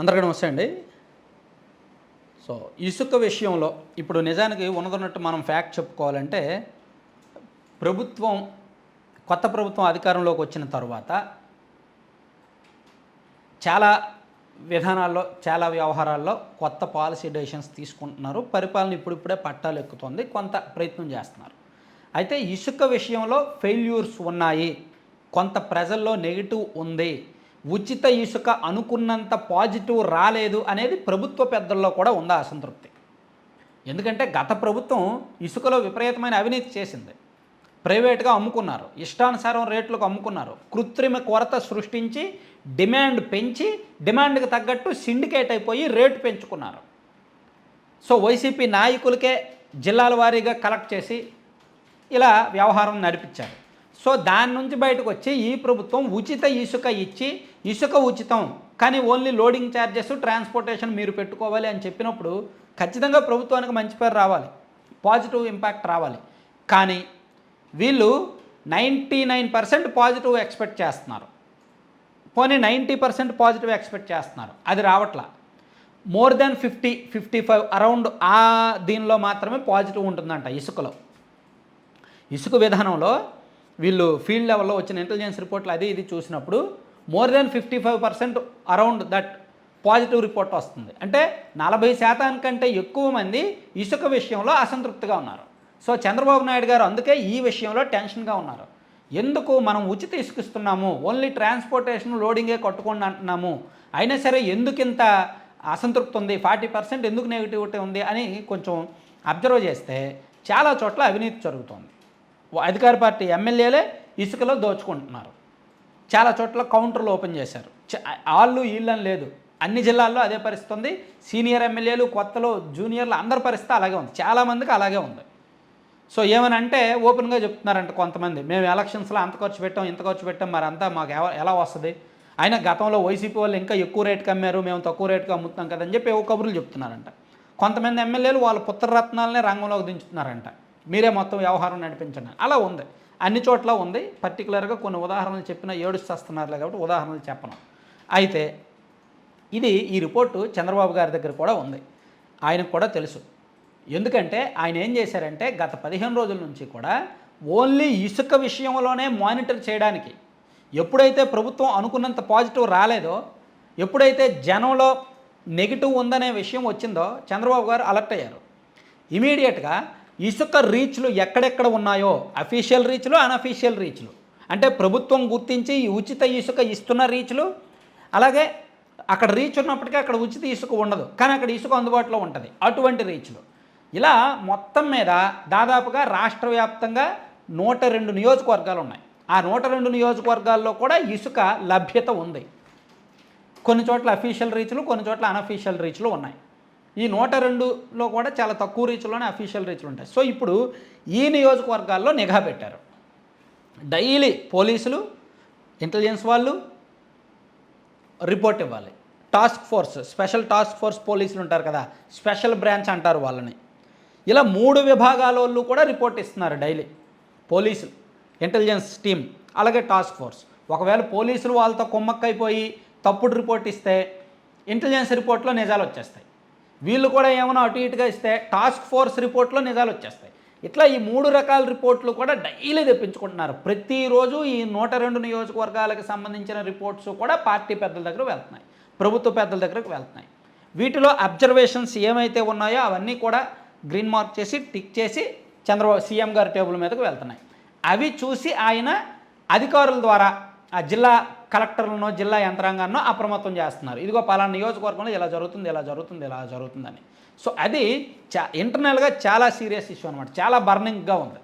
అందరికీ నమస్తే అండి. సో ఇసుక విషయంలో ఇప్పుడు నిజానికి ఉన్నదన్నట్టు మనం ఫ్యాక్ట్ చెప్పుకోవాలంటే ప్రభుత్వం కొత్త ప్రభుత్వం అధికారంలోకి వచ్చిన తర్వాత చాలా విధానాల్లో చాలా వ్యవహారాల్లో కొత్త పాలసీ డెసిషన్స్ తీసుకుంటున్నారు. పరిపాలన ఇప్పుడిప్పుడే పట్టాలు ఎక్కుతుంది. కొంత ప్రయత్నం చేస్తున్నారు. అయితే ఇసుక విషయంలో ఫెయిల్యూర్స్ ఉన్నాయి. కొంత ప్రజల్లో నెగిటివ్ ఉంది. ఉచిత ఇసుక అనుకున్నంత పాజిటివ్ రాలేదు అనేది ప్రభుత్వ పెద్దల్లో కూడా ఉందా అసంతృప్తి. ఎందుకంటే గత ప్రభుత్వం ఇసుకలో విపరీతమైన అవినీతి చేసింది. ప్రైవేట్గా అమ్ముకున్నారు. ఇష్టానుసారం రేట్లకు అమ్ముకున్నారు. కృత్రిమ కొరత సృష్టించి డిమాండ్ పెంచి డిమాండ్కి తగ్గట్టు సిండికేట్ అయిపోయి రేటు పెంచుకున్నారు. సో వైసీపీ నాయకులకే జిల్లాల వారీగా కలెక్ట్ చేసి ఇలా వ్యవహారం నడిపించారు. సో దాని నుంచి బయటకు వచ్చి ఈ ప్రభుత్వం ఉచిత ఇసుక ఇచ్చి ఇసుక ఉచితం కానీ ఓన్లీ లోడింగ్ ఛార్జెస్ ట్రాన్స్పోర్టేషన్ మీరు పెట్టుకోవాలి అని చెప్పినప్పుడు ఖచ్చితంగా ప్రభుత్వానికి మంచి పేరు రావాలి. పాజిటివ్ ఇంపాక్ట్ రావాలి. కానీ వీళ్ళు ninety nine percent positive expect చేస్తున్నారు. పోనీ నైంటీ పర్సెంట్ పాజిటివ్ ఎక్స్పెక్ట్ చేస్తున్నారు. అది రావట్లా. More than fifty fifty five around ఆ దీనిలో మాత్రమే పాజిటివ్ ఉంటుందంట ఇసుకలో. ఇసుక విధానంలో వీళ్ళు ఫీల్డ్ లెవెల్లో వచ్చిన ఇంటెలిజెన్స్ రిపోర్ట్లు అది ఇది చూసినప్పుడు more than fifty five percent around that positive report వస్తుంది. అంటే నలభై శాతానికంటే ఎక్కువ మంది ఇసుక విషయంలో అసంతృప్తిగా ఉన్నారు. సో చంద్రబాబు నాయుడు గారు అందుకే ఈ విషయంలో టెన్షన్గా ఉన్నారు. ఎందుకు మనం ఉచిత ఇసుకిస్తున్నాము ఓన్లీ ట్రాన్స్పోర్టేషన్ లోడింగే కొట్టుకోండి అంటున్నాము? అయినా సరే ఎందుకు ఇంత అసంతృప్తి ఉంది? ఫార్టీ పర్సెంట్ ఎందుకు నెగిటివిటీ ఉంది? అని కొంచెం అబ్జర్వ్ చేస్తే చాలా చోట్ల అవినీతి జరుగుతోంది. అధికార పార్టీ ఎమ్మెల్యేలే ఇసుకలో దోచుకుంటున్నారు. చాలా చోట్ల కౌంటర్లు ఓపెన్ చేశారు. చ- వాళ్ళు వీళ్ళని లేదు. అన్ని జిల్లాల్లో అదే పరిస్థితి ఉంది. సీనియర్ ఎమ్మెల్యేలు కొత్తలో జూనియర్లు అందరి పరిస్థితి అలాగే ఉంది. చాలామందికి అలాగే ఉంది. సో ఏమని అంటే ఓపెన్గా చెప్తున్నారంట కొంతమంది. మేము ఎలక్షన్స్లో అంత ఖర్చు పెట్టాం ఇంత ఖర్చు పెట్టాం మరి అంతా మాకు ఎలా వస్తుంది? అయినా గతంలో వైసీపీ వాళ్ళు ఇంకా ఎక్కువ రేటుకి అమ్మారు మేము తక్కువ రేటుకి అమ్ముతున్నాం కదని చెప్పి ఏవో కబుర్లు చెప్తున్నారంట. కొంతమంది ఎమ్మెల్యేలు వాళ్ళ పుత్రరత్నాలనే రంగంలోకి దించుతున్నారంట. మీరే మొత్తం వ్యవహారం నడిపించండి. అలా ఉంది. అన్ని చోట్ల ఉంది. పర్టికులర్గా కొన్ని ఉదాహరణలు చెప్పిన ఏడుస్తస్తున్నారులే కాబట్టి ఉదాహరణలు చెప్పను. అయితే ఇది ఈ రిపోర్టు చంద్రబాబు గారి దగ్గర కూడా ఉంది. ఆయనకు కూడా తెలుసు. ఎందుకంటే ఆయన ఏం చేశారంటే గత పదిహేను రోజుల నుంచి కూడా ఓన్లీ ఇసుక విషయంలోనే మానిటర్ చేయడానికి ఎప్పుడైతే ప్రభుత్వం అనుకున్నంత పాజిటివ్ రాలేదో ఎప్పుడైతే జనంలో నెగిటివ్ ఉందనే విషయం వచ్చిందో చంద్రబాబు గారు అలర్ట్ అయ్యారు. ఇమీడియట్గా ఇసుక రీచ్లు ఎక్కడెక్కడ ఉన్నాయో? అఫీషియల్ రీచ్లు అన్అఫీషియల్ రీచ్లు. అంటే ప్రభుత్వం గుర్తించి ఈ ఉచిత ఇసుక ఇస్తున్న రీచ్లు అలాగే అక్కడ రీచ్ ఉన్నప్పటికీ అక్కడ ఉచిత ఇసుక ఉండదు. కానీ అక్కడ ఇసుక అందుబాటులో ఉంటుంది. అటువంటి రీచ్లు. ఇలా మొత్తం మీద దాదాపుగా రాష్ట్ర వ్యాప్తంగా నూట రెండు నియోజకవర్గాలు ఉన్నాయి. ఆ నూట రెండు నియోజకవర్గాల్లో కూడా ఇసుక లభ్యత ఉంది. కొన్ని చోట్ల అఫీషియల్ రీచ్లు కొన్ని చోట్ల అన్అఫీషియల్ రీచ్లు ఉన్నాయి. ఈ నూట రెండులో కూడా చాలా తక్కువ రీచ్లోనే అఫీషియల్ రీచ్లు ఉంటాయి. సో ఇప్పుడు ఈ నియోజకవర్గాల్లో నిఘా పెట్టారు. డైలీ పోలీసులు ఇంటెలిజెన్స్ వాళ్ళు రిపోర్ట్ ఇవ్వాలి. Task force special task force పోలీసులు ఉంటారు కదా స్పెషల్ బ్రాంచ్ అంటారు వాళ్ళని. ఇలా మూడు విభాగాల వాళ్ళు కూడా రిపోర్ట్ ఇస్తున్నారు డైలీ. పోలీసులు ఇంటెలిజెన్స్ టీం అలాగే టాస్క్ ఫోర్స్ ఒకవేళ పోలీసులు వాళ్ళతో కుమ్మక్కైపోయి తప్పుడు రిపోర్ట్ ఇస్తే ఇంటెలిజెన్స్ రిపోర్ట్లో నిజాలు వచ్చేస్తాయి. వీళ్ళు కూడా ఏమైనా అటు ఇటుగా ఇస్తే టాస్క్ ఫోర్స్ రిపోర్ట్లో నిజాలు వచ్చేస్తాయి. ఇట్లా ఈ మూడు రకాల రిపోర్ట్లు కూడా డైలీ తెప్పించుకుంటున్నారు. ప్రతిరోజు ఈ నూట రెండు నియోజకవర్గాలకు సంబంధించిన రిపోర్ట్స్ కూడా పార్టీ పెద్దల దగ్గర వెళ్తున్నాయి. ప్రభుత్వ పెద్దల దగ్గరకు వెళ్తున్నాయి. వీటిలో అబ్జర్వేషన్స్ ఏమైతే ఉన్నాయో అవన్నీ కూడా గ్రీన్ మార్క్ చేసి టిక్ చేసి చంద్రబాబు సీఎం గారి టేబుల్ మీదకు వెళ్తున్నాయి. అవి చూసి ఆయన అధికారుల ద్వారా ఆ జిల్లా కలెక్టర్లను జిల్లా యంత్రాంగాన్నో అప్రమత్తం చేస్తున్నారు. ఇదిగో పలానా నియోజకవర్గంలో ఇలా జరుగుతుంది ఇలా జరుగుతుంది ఇలా జరుగుతుందని. సో అది చా ఇంటర్నల్గా చాలా సీరియస్ ఇష్యూ అనమాట చాలా బర్నింగ్గా ఉంది.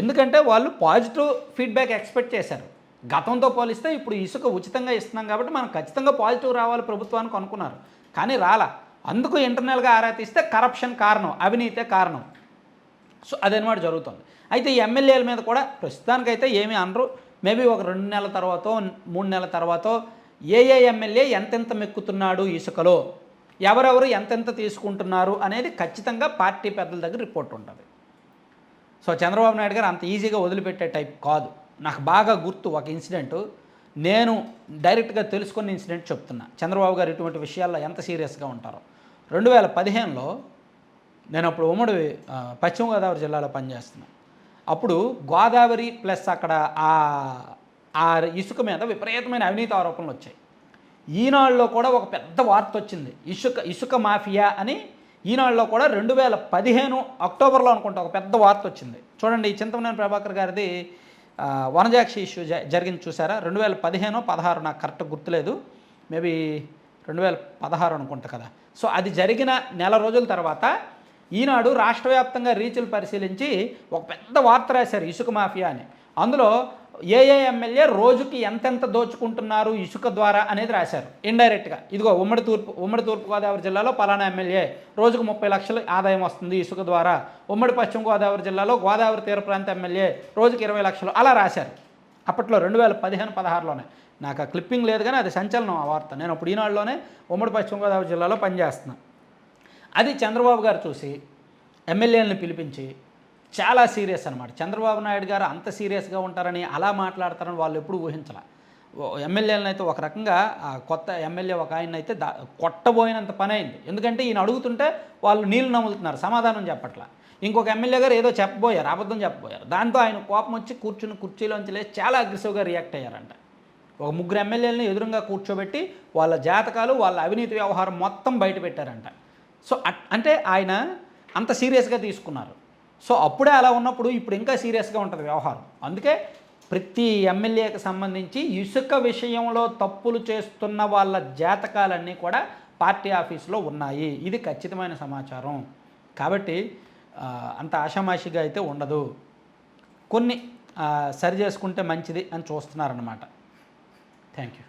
ఎందుకంటే వాళ్ళు పాజిటివ్ ఫీడ్బ్యాక్ ఎక్స్పెక్ట్ చేశారు. గతంతో పోలిస్తే ఇప్పుడు ఇసుక ఉచితంగా ఇస్తున్నాం కాబట్టి మనం ఖచ్చితంగా పాజిటివ్ రావాలి ప్రభుత్వానికి అనుకున్నారు. కానీ రాలా. అందుకు ఇంటర్నల్గా ఆరా తీస్తే కరప్షన్ కారణం అవినీతే కారణం. సో అదనమాట జరుగుతుంది. అయితే ఈ ఎమ్మెల్యేల మీద కూడా ప్రస్తుతానికైతే ఏమీ అనరు. మేబీ ఒక రెండు నెలల తర్వాత మూడు నెలల తర్వాత ఏ ఏ ఎమ్మెల్యే ఎంతెంత మెక్కుతున్నాడు ఇసుకలో ఎవరెవరు ఎంతెంత తీసుకుంటున్నారు అనేది ఖచ్చితంగా పార్టీ పెద్దల దగ్గర రిపోర్ట్ ఉంటుంది. సో చంద్రబాబు నాయుడు గారు అంత ఈజీగా వదిలిపెట్టే టైప్ కాదు. నాకు బాగా గుర్తు ఒక ఇన్సిడెంట్. నేను డైరెక్ట్గా తెలుసుకున్న ఇన్సిడెంట్ చెప్తున్నా. చంద్రబాబు గారు ఇటువంటి విషయాల్లో ఎంత సీరియస్గా ఉంటారో. రెండు వేల పదిహేనులో నేను అప్పుడు ఉమ్మడి పశ్చిమ గోదావరి జిల్లాలో పనిచేస్తున్నాను అప్పుడు గోదావరి ప్లస్ అక్కడ ఆ ఇసుక మీద విపరీతమైన అవినీతి ఆరోపణలు వచ్చాయి. ఈనాడులో కూడా ఒక పెద్ద వార్త వచ్చింది. ఇసుక ఇసుక మాఫియా అని ఈనాడులో కూడా రెండు వేల పదిహేను అక్టోబర్లో అనుకుంటా ఒక పెద్ద వార్త వచ్చింది. చూడండి ఈ చింతమనేని ప్రభాకర్ గారిది వనజాక్షి ఇష్యూ జ జరిగింది చూసారా? రెండు వేల పదిహేను పదహారు నాకు కరెక్ట్ గుర్తులేదు. మేబీ రెండు వేల పదహారు అనుకుంటా కదా. సో అది జరిగిన నెల రోజుల తర్వాత ఈనాడు రాష్ట్ర వ్యాప్తంగా రీచ్లు పరిశీలించి ఒక పెద్ద వార్త రాశారు ఇసుక మాఫియా అని. అందులో ఏఏ ఎమ్మెల్యే రోజుకి ఎంతెంత దోచుకుంటున్నారు ఇసుక ద్వారా అనేది రాశారు. ఇండైరెక్ట్గా. ఇదిగో ఉమ్మడి తూర్పు ఉమ్మడి తూర్పుగోదావరి జిల్లాలో పలానా ఎమ్మెల్యే రోజుకు ముప్పై లక్షలు ఆదాయం వస్తుంది ఇసుక ద్వారా. ఉమ్మడి పశ్చిమ గోదావరి జిల్లాలో గోదావరి తీర ప్రాంత ఎమ్మెల్యే రోజుకి ఇరవై లక్షలు అలా రాశారు. అప్పట్లో రెండు వేల పదిహేను పదహారులోనే. నాకు ఆ క్లిప్పింగ్ లేదు కానీ అది సంచలనం ఆ వార్త. నేను అప్పుడు ఈనాడులోనే ఉమ్మడి పశ్చిమ గోదావరి జిల్లాలో పనిచేస్తున్నాను. అది చంద్రబాబు గారు చూసి ఎమ్మెల్యేలను పిలిపించి చాలా సీరియస్ అనమాట చంద్రబాబు నాయుడు గారు అంత సీరియస్గా ఉంటారని అలా మాట్లాడతారని వాళ్ళు ఎప్పుడు ఊహించాల. ఎమ్మెల్యేలను అయితే ఒక రకంగా కొత్త ఎమ్మెల్యే ఒక ఆయన అయితే దా కొట్టబోయినంత పని అయింది. ఎందుకంటే ఈయన అడుగుతుంటే వాళ్ళు నీళ్ళు నములుతున్నారు సమాధానం చెప్పట్లా. ఇంకొక ఎమ్మెల్యే గారు ఏదో చెప్పబోయారు అబద్ధం చెప్పబోయారు. దాంతో ఆయన కోపం వచ్చి కూర్చుని కుర్చీలోంచి లేచి చాలా అగ్రెసివ్గా రియాక్ట్ అయ్యారంట. ఒక ముగ్గురు ఎమ్మెల్యేలను ఎదురుగా కూర్చోబెట్టి వాళ్ళ జాతకాలు వాళ్ళ అవినీతి వ్యవహారం మొత్తం బయట పెట్టారంట. సో అట్- అంటే ఆయన అంత సీరియస్గా తీసుకున్నారు. సో అప్పుడే అలా ఉన్నప్పుడు ఇప్పుడు ఇంకా సీరియస్గా ఉంటుంది వ్యవహారం. అందుకే ప్రతి ఎమ్మెల్యేకి సంబంధించి ఇసుక విషయంలో తప్పులు చేస్తున్న వాళ్ళ జాతకాలన్నీ కూడా పార్టీ ఆఫీస్లో ఉన్నాయి. ఇది ఖచ్చితమైన సమాచారం. కాబట్టి అంత ఆషామాషిగా అయితే ఉండదు. కొన్ని సరి చేసుకుంటే మంచిది అని చూస్తున్నారన్నమాట. Thank you